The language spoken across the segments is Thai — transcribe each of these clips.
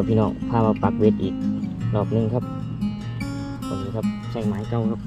ครับพี่น้องพามาปักเวทอีกรอบหนึงครับวันนี้ครับใช้ไม้เก่าครับ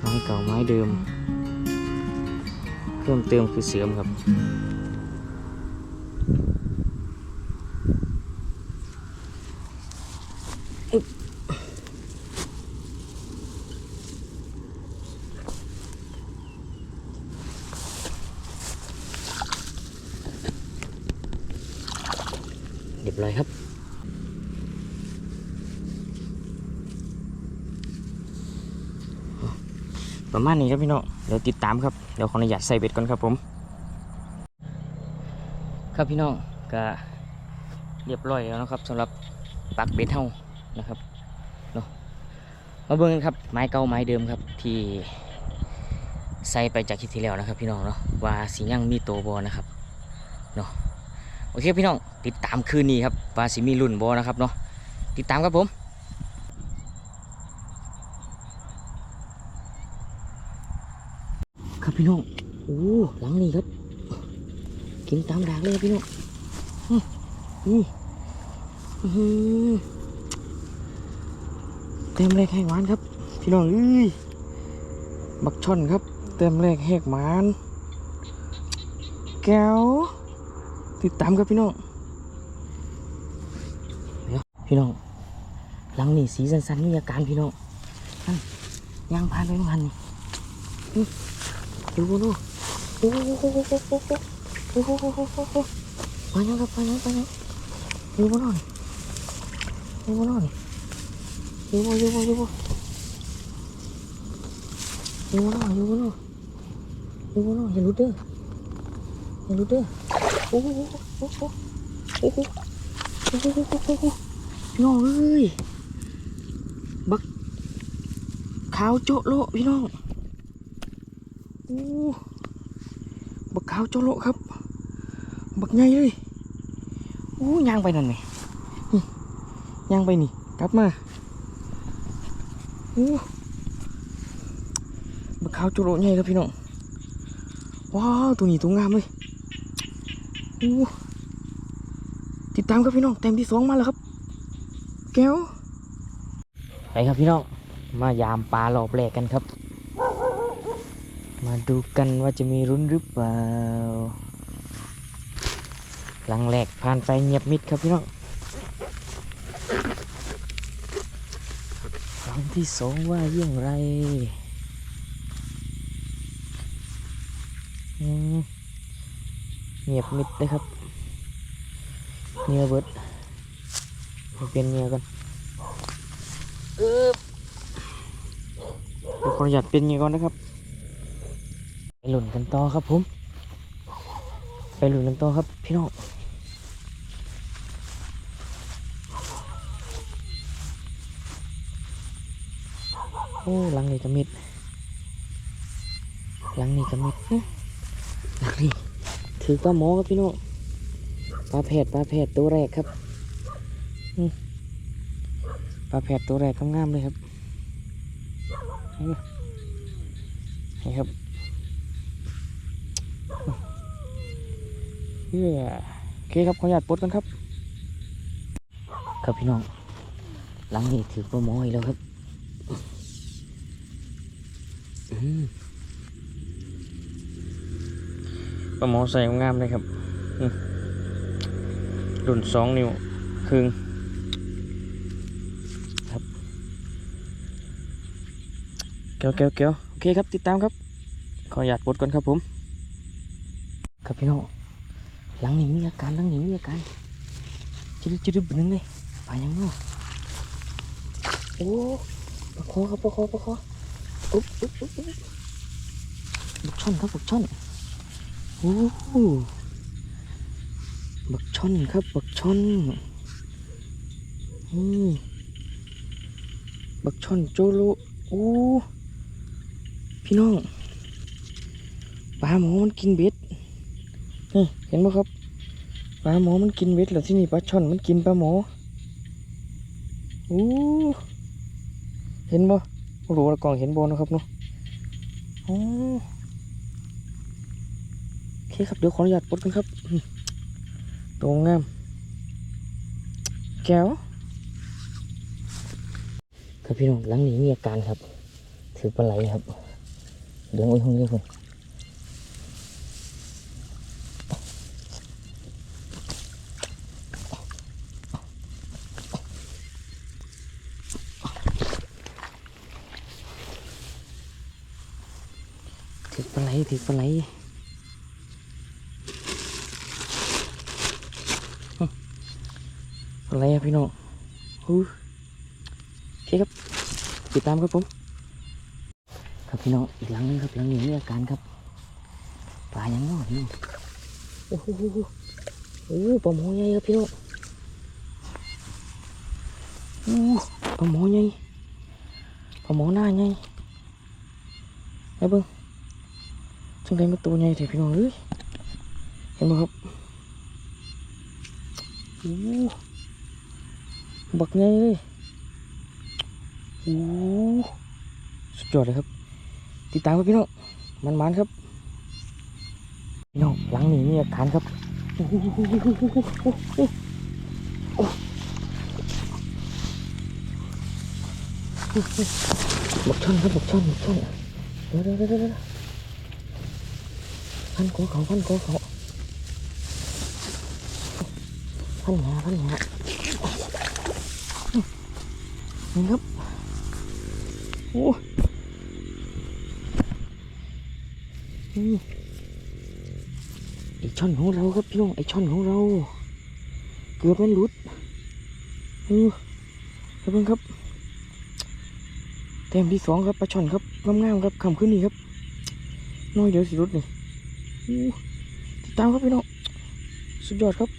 ไม้เก่าไม้เดิม เพิ่มเติมคือเสื่อมครับ รียบร้อยครับ ประมาณนี้ครับพี่น้องเดี๋ยวติดตามครับเดี๋ยวขออนุญาตใส่เบ็ดก่อนครับผม ครับพี่น้องก็เรียบร้อยแล้วนะครับสำหรับปักเบ็ดเฮานะครับเนาะมาเบิ่งกันครับไม้เก่าไม้เดิมครับที่ใส่ไปจากคลิปที่แล้วนะครับ พี่น้องเนาะว่าสียังมีโตบอนะครับเนาะโอเคพี่น้อง ติดตามคืนนี้ครับว่าสิมีรุ่นบอนะครับเนาะติดตามครับผมครับพี่น้องโอ้หลังนี้ครับ กินตามดากเลยพี่น้องอื้อือเต็มแรกแหกหวานครับ พี่น้องเอ้ยบักช่อนครับ เต็มแรกแหกหวาน แก้วติดตามครับพี่น้อง พี่น้องหลังนี่สีสันๆมีอาการพี่น้องนั่นยางพานไปมันนี่ดูดูโอ้โหโอ้โหโอ้โหโอ้โหโอ้โหโอ้โหไปยังครับไปยังไปยังอยู่บนนอนอยู่บนนอนอยู่บนอยู่บนอยู่บนอยู่บนนอนอยู่บนนอนอยู่บนนอนอย่าลุดเด้ออย่าลุดเด้อโอ้โหโอ้โหโอ้โหโอ้โหโอ้โหโอ้โห พี่น้องเอ้ยบักขาวโจะโลพี่น้องโอ้บักขาวโจโลครับ บักใหญ่เลยโอ้ย่างไปนั่นไหมนี่ย่างไปนี่กลับมาโอ้บักขาวโจโลใหญ่ครับพี่น้องว้าวตัวนี้ตัวงามเลยโอ้ติดตามครับพี่น้องเต็มที่สองมาแล้วครับ แก้วไปครับพี่น้อง มายามปลารอบแรกกันครับ มาดูกันว่าจะมีรุ้นหรือเปล่า หลังแรกผ่านไปเงียบมิดครับพี่น้องหลังที่สองว่าเยี่ยงไรเงียบมิดเลยครับเงียเบิด เปลี่ยนเงียกันเออเดี๋ยวขออนุญาตเปลี่ยนเงียก่อนนะครับ ไปหลุนกันต่อครับผม ไปหลุนกันต่อครับพี่น้องโอ้หลังนี้ก็มิดหลังนี้ก็มิดอื้อหลังนี้ถือปลาหมอครับพี่น้องปลาแผดปลาแผดตัวแรกครับ ปลาแผดตัวแรกงามๆเลยครับนี่ครับเย้โอเคครับขออนุญาตปลดกันครับ ครับพี่น้อง หลังนี้ถือปลาหมออีแล้วครับปลาหมอใส่งามเลยครับรุ่นสองนิ้วครึ่งครับ เกียวเกียวเกียวโอเคครับติดตามครับขออนุญาตปดก่อนครับผม ครับพี่น้องหลังนี้มีอาการหลังนี้มีอาการจะดึบจะดึบนึงเลยไปยังเนาะโอ้ประคอครับประคอประคออุ๊บอุ๊บอุ๊บบกช่อนครับบักช่อนโอ้บักช่อนครับบักช่อนนี่บักช่อนโจโลโอ้ พี่น้องปลาหมอมันกินเบ็ดนี่เห็นไหมครับปลาหมอมันกินเวทแล้วที่นี่ปลาช่อนมันกินปลาหมออู้เห็นบ่รู้ละกล่องเห็นบ่นะครับเนาะโอ้เคครับเดี๋ยวขออนุญาตปลดกันครับตรงงามแก้วครับพี่น้องหลังนี้มีอาการครับ ถือปลาไหลครับ เดี๋ยวไว้ห้องนี้คนถือปลาไหลถือปลาไหลอะไรอะพี่น้องฮู้โอเคครับ ติดตามครับผม พี่น้องอีกหลังนึงครับหลังนี้มีอาการครับปลายังงอพี่น้องโอ้โหโอ้โหปลาหมอใหญ่ครับพี่น้องโอ้ปลาหมอใหญ่ปลาหมอหน้าใหญ่ไอ้เบิ้งจังไดมาตัวใหญ่เถอะพี่น้องเอ้ยเห็นไหมครับโอ้บักไงเลยโอ้สุดยอดเลยครับ ติดตามครับพี่น้องมันมันครับพี่น้องหลังนี้มีอาการครับหโอ้บักช่อนครับบักช่อนบักช่อนเดี๋ยวเดี๋ยวเดี๋ยวพันกอเขาพันกอเขาพันหาพันหานี่ครับโอ้นี่ ไอช่อนของเราครับพี่น้องไอช่อนของเรา เกือบมันหลุดเออครับเพื่อนครับแต้มที่สองครับปลาช่อนครับงามๆครับคำขึ้นนี่ครับน้อยเดี๋ยวสิหลุดนี่ติดตามครับพี่น้องสุดยอดครับ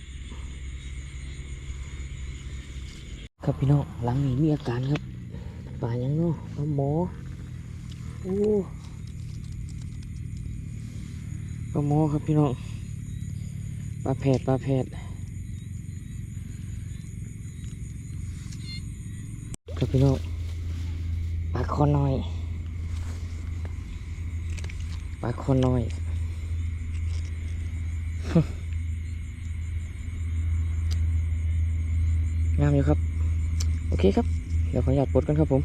ครับพี่น้องหลังนี้มีอาการครับป่ายังเนาะปลาหมอโอ้ ปลาหมอครับพี่น้องปลาแผดปลาแผดครับพี่น้องปลาคอน้อยปลาคอน้อยงามอยู่ครับ โอเคครับ เดี๋ยวขออนุญาตปลดกันครับผม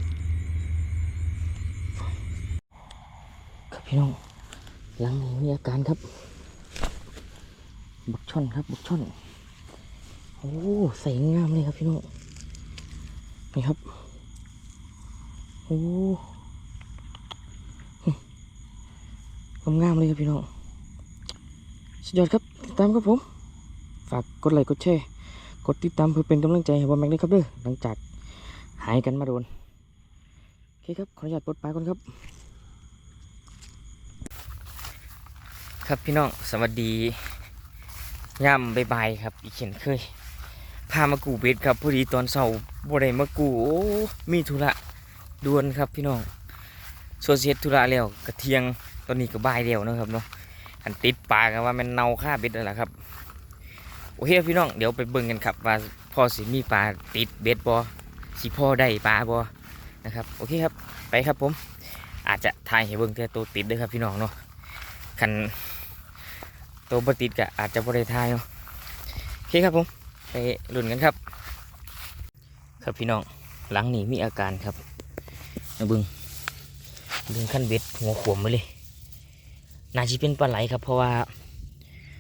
ครับพี่น้อง หลังนี้มีอาการครับบุกช่อนครับบุกช่อนโอ้ใส่งามเลยครับพี่น้องนี่ครับโอ้งามๆเลยครับพี่น้องสุดยอดครับติดตามครับผม ฝากกดไลค์กดแชร์กดติดตามเพื่อเป็นกำลังใจให้บอมแม็กด้วยครับเด้อหลังจากหายกันมาโดนโอเคครับขออนุญาตปลดปลาก่อนครับ ครับพี่น้องสวัสดีย่ำบายๆครับ อีกเช่นเคยพามากูเบ็ดครับพอดีตอนเสาร์บ่ได้มากูมีธุระด่วนครับพี่น้องส่วนเสร็จธุระแล้วกระเทียงตอนนี้ก็บ่ายแล้วนะครับเนาะอันติดปลากันว่ามันเน่าค่าเบ็ดแล้วครับโอเคพี่น้องเดี๋ยวไปเบิ่งกันครับว่าพ่อสิมีปลาติดเบ็ดบอสิพ่อได้ปลาบอนะครับโอเคครับไปครับผม อาจจะถ่ายให้เบิ่งแต่ตัวติดเด้วยครับพี่น้องเนาะคัน ตัวบติดก็อาจจะบ่ได้ถ่ายเนาะโอเคครับผมไปลุ้นกันครับ ครับพี่น้องหลังนี้มีอาการครับมาเบิ่งดึงขั้นเบ็ดหัวขวมไปเลยน่าจะเป็นปลาไหลครับ เพราะว่า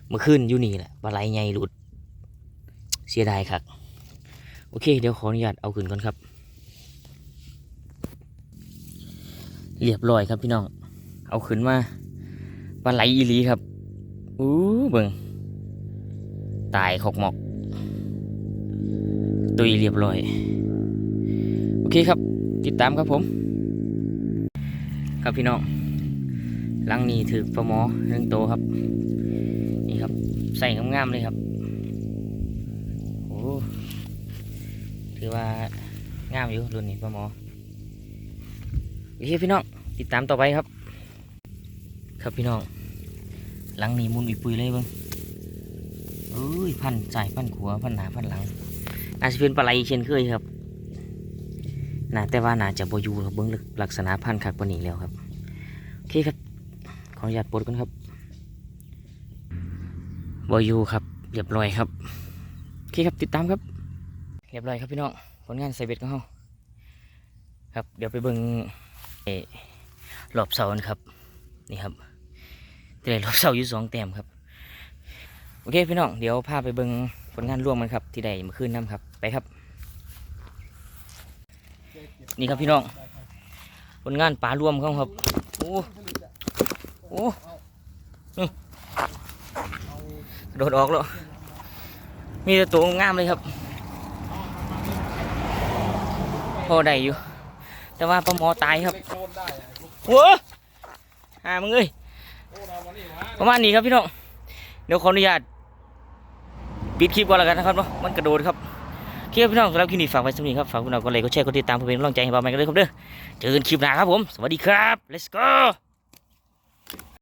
เมื่อคืนอยู่นี่แหละปลาไหลใหญ่หลุด เสียดายครับโอเค เดี๋ยวขออนุญาตเอาขึ้นก่อนครับ เรียบร้อยครับพี่น้อง เอาขึ้นมาปลาไหลอีลีครับ อู้เบิ่งตายขอกหมอก ตุยเรียบร้อย โอเคครับ ติดตามครับผม ครับพี่น้องลังนี้ถือปลาหมอหนึ่งโตครับ นี่ครับ ใส่งามๆเลยครับโอ้ถือว่างามอยู่รุ่นนี้ปลาหมอโอเคพี่น้องติดตามต่อไปครับ ครับพี่น้อง หลังนี้มุนอุยปุยเลยเบิ้งเอ้ยพันใส่พันขัวพันหนาพันหลังน่าจะเป็นปลาไหลเช่นเคยครับน่าแต่ว่าน่าจะบยูครับเบิ้งลักษณะพันคักปานนี้แล้วครับโอเคครับ ขออนุญาตปลดกันครับบยูครับเรียบร้อยครับโอเคครับติดตามครับ เรียบร้อยครับพี่น้องผลงานใส่เบ็ดของเราครับเดี๋ยวไปเบิ่งเอ่อรอบเสากันครับนี่ครับ แต่รอบเสาอยู่สองแต้มครับ โอเคพี่น้องเดี๋ยวพาไปเบิ่งผลงานร่วมกันครับ ที่ได้เมื่อคืนน้ำครับไปครับ นี่ครับพี่น้อง ผลงานปลาร่วมเขาครับโอ้โอ้นี่กระโดดออกแล้ว มีแต่ตัวงามเลยครับ พอได้อยู่ แต่ว่าปลาหมอตายครับโว้หามึงเอ้ย ประมาณนี้ครับพี่น้องเดี๋ยวขออนุญาตปิดคลิปก่อนแล้วกันนะครับเนาะมันกระโดดครับเที่ยวพี่น้องสำหรับคลิปนี้ฝากไว้สำหรับนี้ครับฝากคุณเอาก็เลยก็แชร์ก็ติดตามเพื่อเป็นกำลังใจให้เราใหม่กันเลยครับเด้อเจอกันคลิปหน้าครับผม สวัสดีครับ let's go